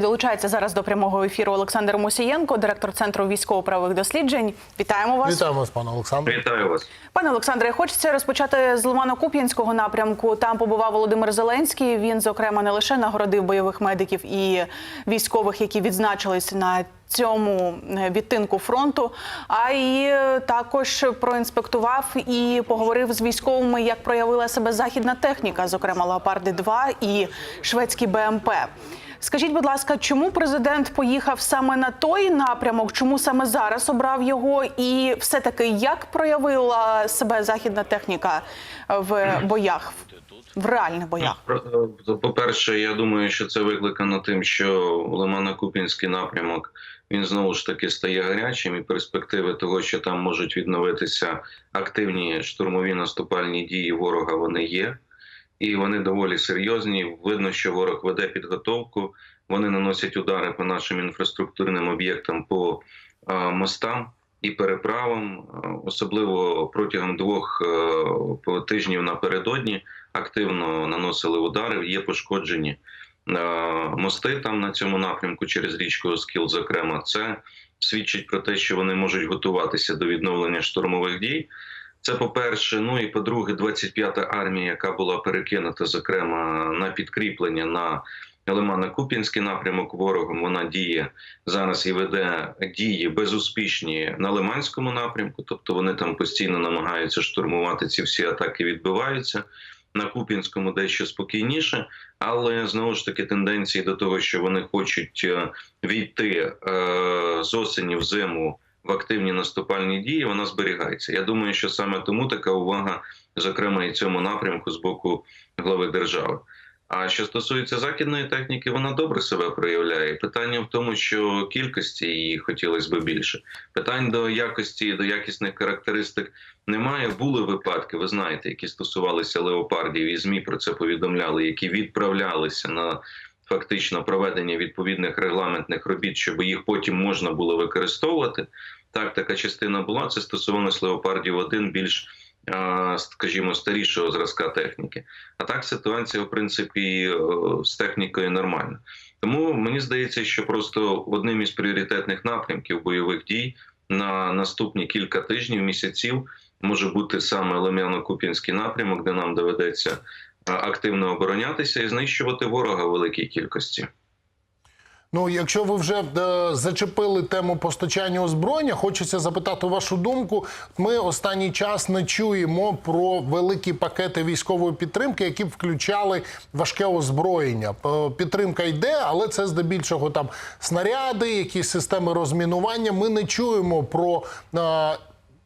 Долучається зараз до прямого ефіру Олександр Мусієнко, директор центру військово-правових досліджень. Вітаємо вас, Вітаємо вас, пане Олександре. Вітаю вас. пане Олександре. Хочеться розпочати з Лимано-Куп'янського напрямку. Там побував Володимир Зеленський. Він, зокрема, не лише нагородив бойових медиків і військових, які відзначились на цьому е, відтинку фронту, а й також проінспектував і поговорив з військовими, як проявила себе західна техніка, зокрема Леопарди 2 і шведський БМП. Скажіть, будь ласка, чому президент поїхав саме на той напрямок? Чому саме зараз обрав його? І все таки як проявила себе західна техніка в боях, в реальних боях? По перше, я думаю, що це викликано тим, що Лимано-Купінський напрямок він знову ж таки стає гарячим, і перспективи того, що там можуть відновитися активні штурмові наступальні дії ворога, вони є. І вони доволі серйозні. Видно, що ворог веде підготовку. Вони наносять удари по нашим інфраструктурним об'єктам, по мостам і переправам, особливо протягом двох тижнів напередодні активно наносили удари. Є пошкоджені мости там на цьому напрямку через річку Оскіл. Зокрема, це свідчить про те, що вони можуть готуватися до відновлення штурмових дій. Це по-перше, ну і по-друге, 25-та армія, яка була перекинута, зокрема на підкріплення на Лимано-Куп'янський напрямок ворогом. Вона діє зараз і веде дії безуспішні на Лиманському напрямку, тобто вони там постійно намагаються штурмувати ці всі атаки, відбиваються. На Куп'янському дещо спокійніше, але знову ж таки тенденції до того, що вони хочуть е, війти е, з осені в зиму в активні наступальні дії, вона зберігається. Я думаю, що саме тому така увага, зокрема і цьому напрямку з боку глави держави. А що стосується західної техніки, вона добре себе проявляє. Питання в тому, що кількості її хотілося б більше. Питань до якості, до якісних характеристик немає. Були випадки, ви знаєте, які стосувалися леопардів, і змі про це повідомляли, які відправлялися на фактично проведення відповідних регламентних робіт, щоб їх потім можна було використовувати. Так, така частина була. Це стосувалося леопардів 1 більш скажімо, старішого зразка техніки. А так ситуація, в принципі, з технікою нормальна. Тому мені здається, що просто одним із пріоритетних напрямків бойових дій на наступні кілька тижнів, місяців може бути саме Лем'яно-Куп'янський напрямок, де нам доведеться активно оборонятися і знищувати ворога в великій кількості. Ну, якщо ви вже е, зачепили тему постачання озброєння, хочеться запитати вашу думку. Ми останній час не чуємо про великі пакети військової підтримки, які б включали важке озброєння. Е, Підтримка йде, але це здебільшого там снаряди, якісь системи розмінування. Ми не чуємо про.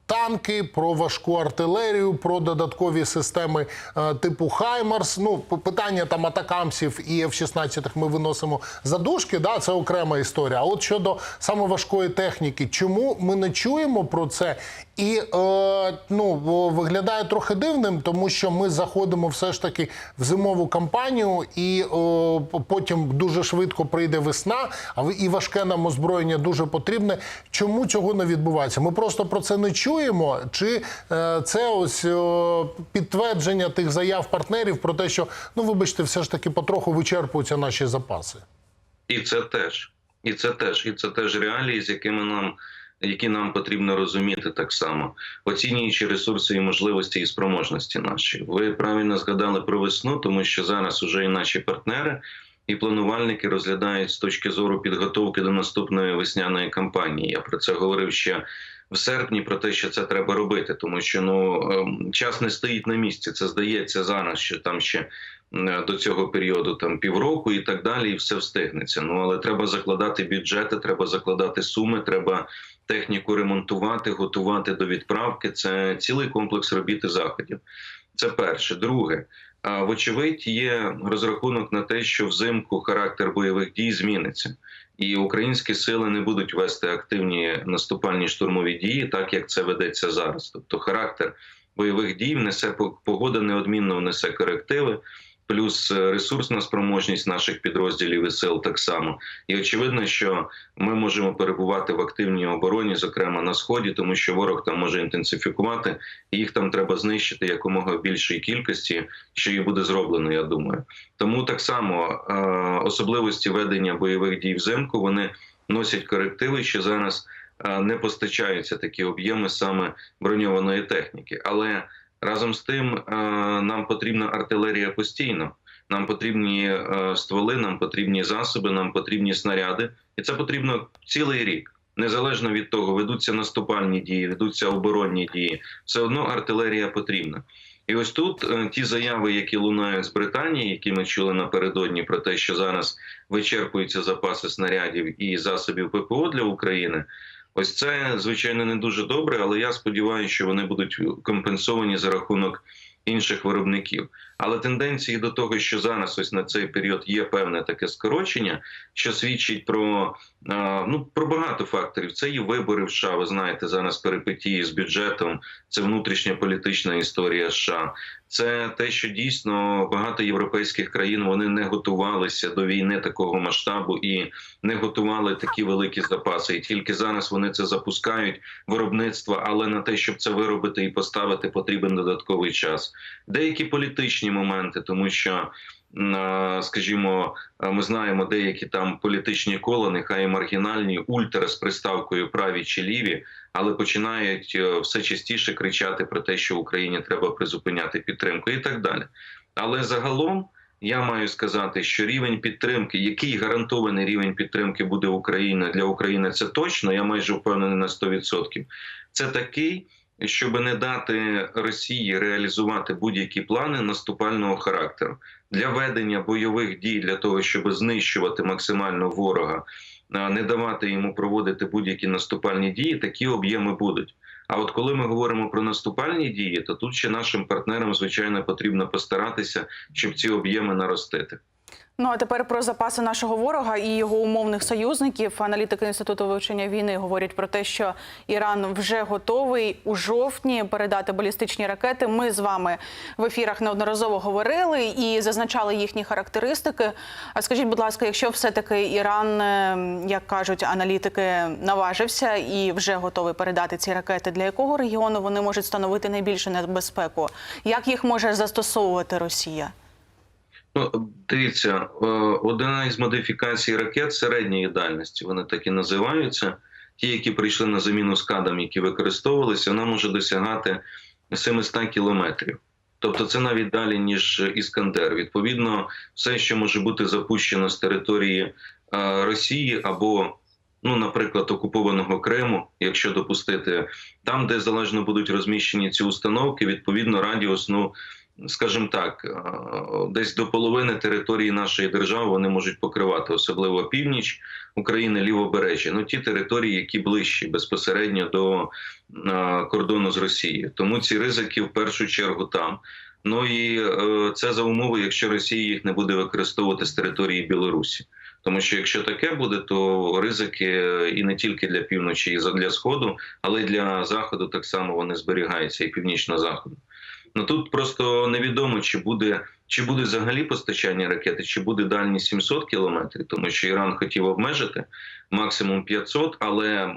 Танки, про важку артилерію, про додаткові системи е, типу Хаймарс. Ну, питання там атакамсів і F-16 ми виносимо за дужки, да, це окрема історія. А от щодо саме важкої техніки, чому ми не чуємо про це? І е, ну, виглядає трохи дивним, тому що ми заходимо все ж таки в зимову кампанію, і е, потім дуже швидко прийде весна, а і важке нам озброєння дуже потрібне. Чому цього не відбувається? Ми просто про це не чуємо. Чи е, це ось підтвердження тих заяв партнерів про те, що ну вибачте, все ж таки потроху вичерпуються наші запаси? І це теж, і це теж, і це теж реалії, з якими нам. Які нам потрібно розуміти так само, оцінюючи ресурси і можливості і спроможності наші. Ви правильно згадали про весну, тому що зараз уже і наші партнери і планувальники розглядають з точки зору підготовки до наступної весняної кампанії. Я про це говорив ще в серпні, про те, що це треба робити, тому що ну ем, час не стоїть на місці. Це здається зараз, що там ще до цього періоду там півроку і так далі, і все встигнеться. Ну але треба закладати бюджети, треба закладати суми, треба техніку ремонтувати, готувати до відправки. Це цілий комплекс робіт і заходів. Це перше. Друге, а, вочевидь, є розрахунок на те, що взимку характер бойових дій зміниться, і українські сили не будуть вести активні наступальні штурмові дії, так як це ведеться зараз. Тобто, характер бойових дій внесе погода неодмінно внесе корективи. Плюс е, ресурсна спроможність наших підрозділів і сил так само. І очевидно, що ми можемо перебувати в активній обороні, зокрема на сході, тому що ворог там може інтенсифікувати, їх там треба знищити якомога більшій кількості, що і буде зроблено. Я думаю. Тому так само е, особливості ведення бойових дій взимку вони носять корективи, що зараз е, не постачаються такі об'єми саме броньованої техніки. Але разом з тим е, нам потрібна артилерія постійно. Нам потрібні е, стволи, нам потрібні засоби, нам потрібні снаряди, і це потрібно цілий рік. Незалежно від того, ведуться наступальні дії, ведуться оборонні дії, все одно артилерія потрібна. І ось тут е, ті заяви, які лунають з Британії, які ми чули напередодні, про те, що зараз вичерпуються запаси снарядів і засобів ППО для України. Ось це звичайно не дуже добре, але я сподіваюся, що вони будуть компенсовані за рахунок інших виробників. Але тенденції до того, що зараз ось на цей період є певне таке скорочення, що свідчить про ну про багато факторів. Це і вибори в США. Ви знаєте, зараз перипетії з бюджетом, це внутрішня політична історія США. Це те, що дійсно багато європейських країн вони не готувалися до війни такого масштабу і не готували такі великі запаси. І тільки зараз вони це запускають виробництво, але на те, щоб це виробити і поставити, потрібен додатковий час. Деякі політичні моменти, тому що. А, Скажімо, ми знаємо деякі там політичні кола, нехай і маргінальні, ультра з приставкою праві чи ліві, але починають е, все частіше кричати про те, що Україні треба призупиняти підтримку і так далі. Але загалом я маю сказати, що рівень підтримки, який гарантований рівень підтримки буде в Україні для України, це точно. Я майже впевнений на 100%. Це такий, щоб не дати Росії реалізувати будь-які плани наступального характеру для ведення бойових дій для того, щоб знищувати максимально ворога, не давати йому проводити будь-які наступальні дії. Такі об'єми будуть. А от коли ми говоримо про наступальні дії, то тут ще нашим партнерам звичайно потрібно постаратися, щоб ці об'єми наростити. Ну а тепер про запаси нашого ворога і його умовних союзників. Аналітики інституту вивчення війни говорять про те, що Іран вже готовий у жовтні передати балістичні ракети. Ми з вами в ефірах неодноразово говорили і зазначали їхні характеристики. А скажіть, будь ласка, якщо все-таки Іран, е, як кажуть аналітики, наважився і вже готовий передати ці ракети, для якого регіону вони можуть становити найбільшу небезпеку? Як їх може застосовувати Росія? Ну, дивіться, е, одна із модифікацій ракет середньої дальності, вони так і називаються. Ті, які прийшли на заміну скадам, які використовувалися, вона може досягати 700 кілометрів. Тобто це навіть далі, ніж Іскандер. Відповідно, все, що може бути запущено з території е, Росії або, ну, наприклад, окупованого Криму, якщо допустити, там, де залежно будуть розміщені ці установки, відповідно, радіус, ну скажімо так, е, десь до половини території нашої держави вони можуть покривати, особливо північ України, лівобережжя. Ну ті території, які ближчі безпосередньо до е, кордону з Росією. Тому ці ризики в першу чергу там. Ну і е, це за умови, якщо Росія їх не буде використовувати з території Білорусі. Тому що якщо таке буде, то ризики і не тільки для півночі, і для сходу, але й для заходу так само вони зберігаються і північно-заходу. Ну тут просто невідомо, чи буде чи буде взагалі постачання ракети, чи буде дальність 700 кілометрів, тому що Іран хотів обмежити максимум 500, але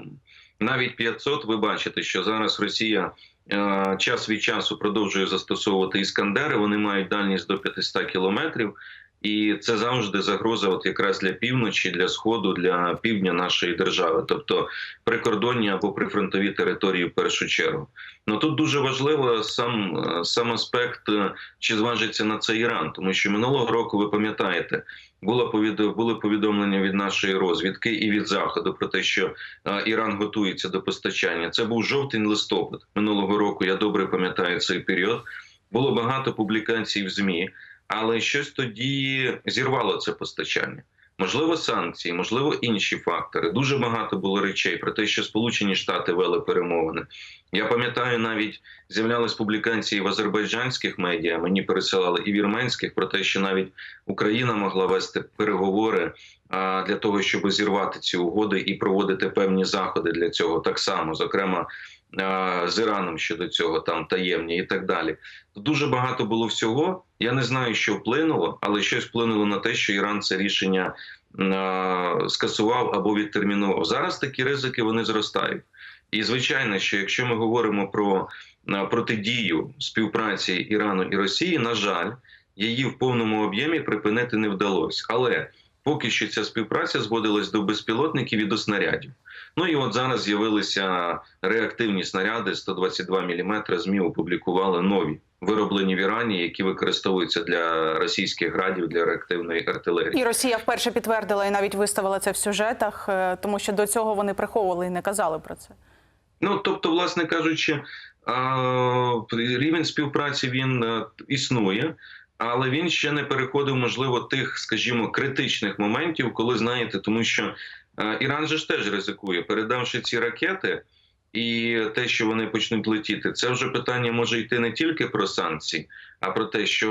навіть 500 ви бачите, що зараз Росія е, час від часу продовжує застосовувати іскандери. Вони мають дальність до 500 кілометрів. І це завжди загроза, от якраз для півночі, для сходу, для півдня нашої держави, тобто прикордонні або прифронтові території в першу чергу. Ну тут дуже важливо сам сам аспект, е, чи зважиться на це Іран, тому що минулого року ви пам'ятаєте, було були повідомлення від нашої розвідки і від заходу про те, що е, Іран готується до постачання. Це був жовтень-листопад минулого року. Я добре пам'ятаю цей період. Було багато публікацій в змі але щось тоді зірвало це постачання. Можливо, санкції, можливо, інші фактори. Дуже багато було речей про те, що Сполучені Штати вели перемовини. Я пам'ятаю, навіть з'являлись публікації в азербайджанських медіа. Мені пересилали і вірменських про те, що навіть Україна могла вести переговори для того, щоб зірвати ці угоди і проводити певні заходи для цього. Так само, зокрема, з Іраном щодо цього, там таємні і так далі. Дуже багато було всього. Я не знаю, що вплинуло, але щось вплинуло на те, що Іран це рішення е, скасував або відтермінував. Зараз такі ризики вони зростають. І звичайно, що якщо ми говоримо про е, протидію співпраці Ірану і Росії, на жаль, її в повному об'ємі припинити не вдалося. Але поки що ця співпраця зводилась до безпілотників і до снарядів. Ну і от зараз з'явилися реактивні снаряди 122 мм. ЗМІ опублікували нові, вироблені в Ірані, які використовуються для російських градів для реактивної артилерії. І Росія вперше підтвердила і навіть виставила це в сюжетах, е, тому що до цього вони приховували і не казали про це. Ну тобто, власне кажучи, рівень співпраці він е, існує. Але він ще не переходив, можливо, тих, скажімо, критичних моментів, коли знаєте, тому що е, Іран же ж теж ризикує, передавши ці ракети, і те, що вони почнуть летіти, це вже питання може йти не тільки про санкції, а про те, що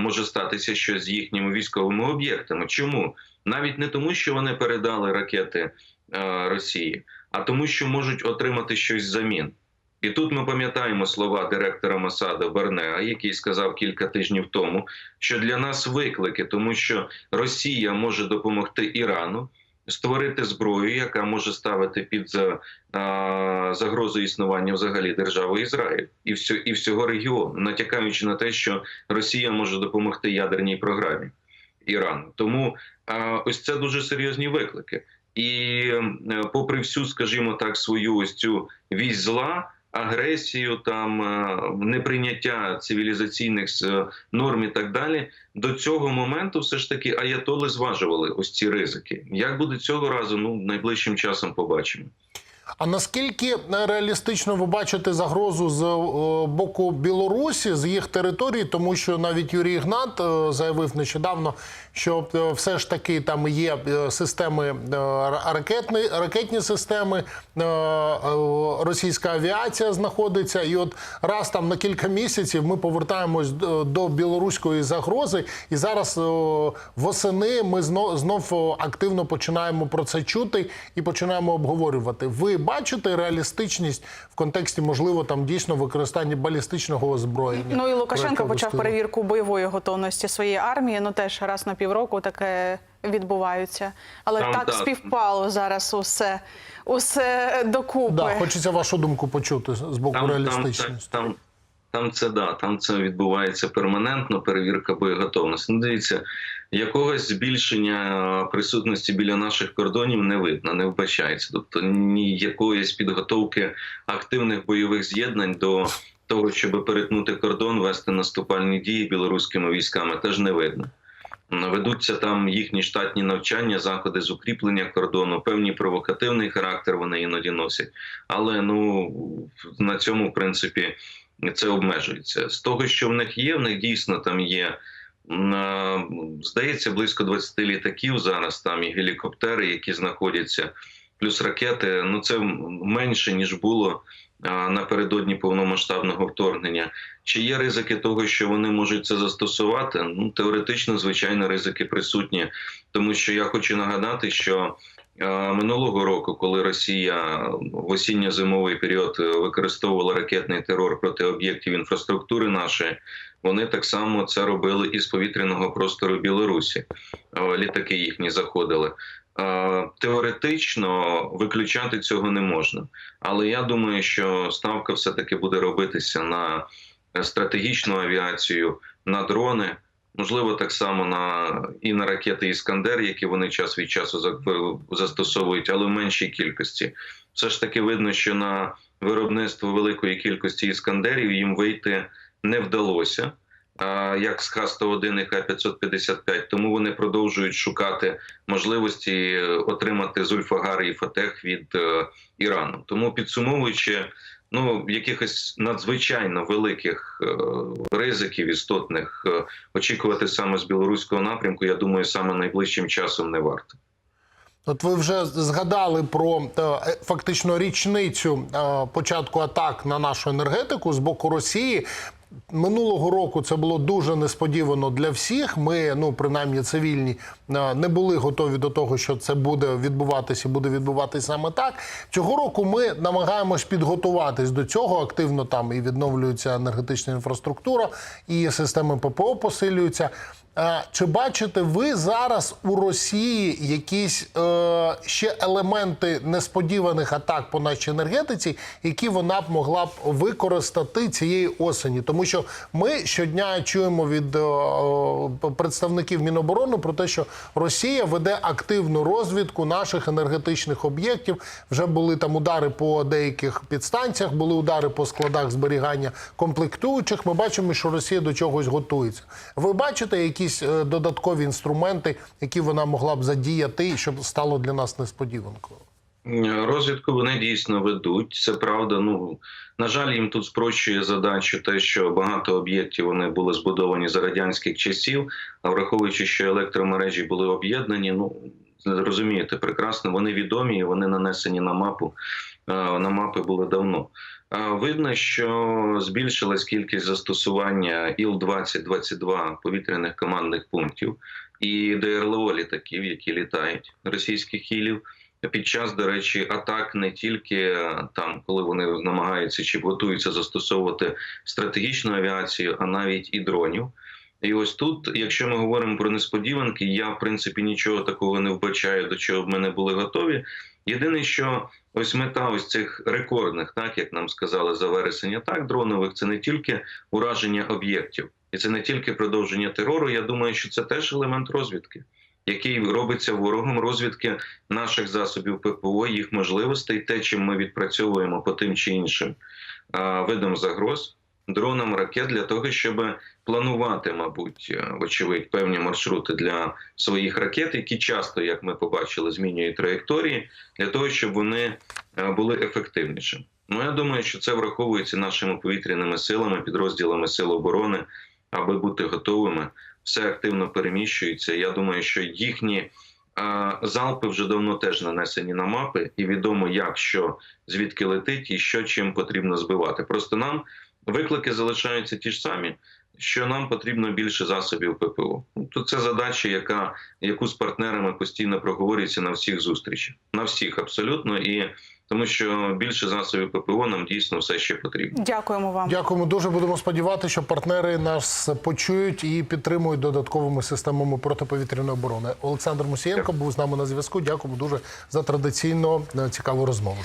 може статися щось з їхніми військовими об'єктами. Чому навіть не тому, що вони передали ракети е, Росії, а тому, що можуть отримати щось взамін. І тут ми пам'ятаємо слова директора Масада Барнеа, який сказав кілька тижнів тому, що для нас виклики, тому що Росія може допомогти Ірану створити зброю, яка може ставити під за, загрозу існування взагалі держави Ізраїль і всю, і всього регіону, натякаючи на те, що Росія може допомогти ядерній програмі Ірану. Тому ось це дуже серйозні виклики. І попри всю, скажімо так, свою ось цю вісь зла, агресію, там е, неприйняття цивілізаційних е, норм і так далі, до цього моменту все ж таки аятоли зважували ось ці ризики. Як буде цього разу? Ну найближчим часом побачимо. А наскільки е, реалістично ви бачите загрозу з е, боку Білорусі з їх території, тому що навіть Юрій Ігнат е, заявив нещодавно, що все ж таки там є системи ракетні, ракетні системи, російська авіація знаходиться, і от раз там на кілька місяців ми повертаємось до, білоруської загрози, і зараз восени ми знов, знов активно починаємо про це чути і починаємо обговорювати. Ви бачите реалістичність в контексті, можливо, там дійсно використання балістичного озброєння? Ну і Лукашенко почав перевірку бойової готовності своєї армії. Ну теж раз на півроку таке відбувається. Але Там, так так. співпало зараз усе, усе докупи. Да, хочеться вашу думку почути з боку Там, там, реалістичності. там, там це да, там це відбувається перманентно, перевірка боєготовності. Ну, дивіться, якогось збільшення присутності біля наших кордонів не видно, не вбачається. Тобто ніякоїсь підготовки активних бойових з'єднань до того, щоб перетнути кордон, вести наступальні дії білоруськими військами, теж не видно. Ведуться там їхні штатні навчання, заходи з укріплення кордону, певний провокативний характер вони іноді носять. Але ну на цьому, в принципі, це обмежується. З того, що в них є, в них дійсно там є. Здається, близько 20 літаків зараз там і гелікоптери, які знаходяться, плюс ракети. Ну це менше ніж було напередодні повномасштабного вторгнення. Чи є ризики того, що вони можуть це застосувати? Ну теоретично, звичайно, ризики присутні, тому що я хочу нагадати, що минулого року, коли Росія в осінньо-зимовий період е, використовувала ракетний терор проти об'єктів інфраструктури нашої, вони так само це робили із повітряного простору Білорусі. Е, Літаки їхні заходили. Е, Теоретично виключати цього не можна, але я думаю, що ставка все таки буде робитися на стратегічну авіацію, на дрони, можливо, так само на і на ракети Іскандер, які вони час від часу застосовують, але в меншій кількості. Все ж таки видно, що на виробництво великої кількості іскандерів їм вийти не вдалося. Як з Х-101 і Х-555, тому вони продовжують шукати можливості е, отримати Зульфагар і Фатех від е, Ірану. Тому підсумовуючи, ну якихось надзвичайно великих е, ризиків істотних очікувати саме з білоруського напрямку, я думаю, саме найближчим часом не варто. От ви вже згадали про фактично річницю початку атак на нашу енергетику з боку Росії. Минулого року це було дуже несподівано для всіх. Ми, ну принаймні цивільні, е, не були готові до того, що це буде відбуватися, буде відбуватися саме так. Цього року ми намагаємось підготуватись до цього. Активно там і відновлюється енергетична інфраструктура, і системи ППО посилюються. Чи бачите ви зараз у Росії якісь е, ще елементи несподіваних атак по нашій енергетиці, які вона б могла б використати цієї осені? Тому що ми щодня чуємо від е, е, представників Міноборони про те, що Росія веде активну розвідку наших енергетичних об'єктів. Вже були там удари по деяких підстанціях, були удари по складах зберігання комплектуючих. Ми бачимо, що Росія до чогось готується. Ви бачите якісь е, додаткові інструменти, які вона могла б задіяти, щоб стало для нас несподіванкою? Розвідку вони дійсно ведуть. Це правда. Ну на жаль, їм тут спрощує задачу те, що багато об'єктів вони були збудовані за радянських часів. А враховуючи, що електромережі були об'єднані, ну розумієте, прекрасно, вони відомі вони нанесені на мапу. е, На мапи були давно. Видно, що збільшилась кількість застосування Іл-2022 повітряних командних пунктів і ДРЛО літаків, які літають російських ілів під час, до речі, атак не тільки е, там, коли вони намагаються чи готуються застосовувати стратегічну авіацію, а навіть і дронів. І ось тут, якщо ми говоримо про несподіванки, я в принципі нічого такого не вбачаю, до чого б ми не були готові. Єдине, що ось мета ось цих рекордних, так як нам сказали за вересень атак дронових, це не тільки ураження об'єктів, і це не тільки продовження терору. Я думаю, що це теж елемент розвідки який робиться ворогом розвідки наших засобів ППО, їх можливостей, те, чим ми відпрацьовуємо по тим чи іншим видам загроз, дронам ракет для того, щоб планувати, мабуть, е, вочевидь, певні маршрути для своїх ракет, які часто, як ми побачили, змінюють траєкторії, для того, щоб вони е, були ефективнішими. Ну я думаю, що це враховується нашими повітряними силами, підрозділами сил оборони, аби бути готовими все активно переміщується. Я думаю, що їхні а, залпи вже давно теж нанесені на мапи, і відомо, як що звідки летить і що чим потрібно збивати. Просто нам виклики залишаються ті ж самі. Що нам потрібно більше засобів ППО? Ну, то це задача, яка яку з партнерами постійно проговорюється на всіх зустрічах, на всіх абсолютно, і тому що більше засобів ППО нам дійсно все ще потрібно. Дякуємо вам. Дякуємо дуже. Будемо сподіватися, що партнери нас почують і підтримують додатковими системами протиповітряної оборони. Олександр Мусієнко був з нами на зв'язку. Дякуємо дуже за традиційно е, цікаву розмову.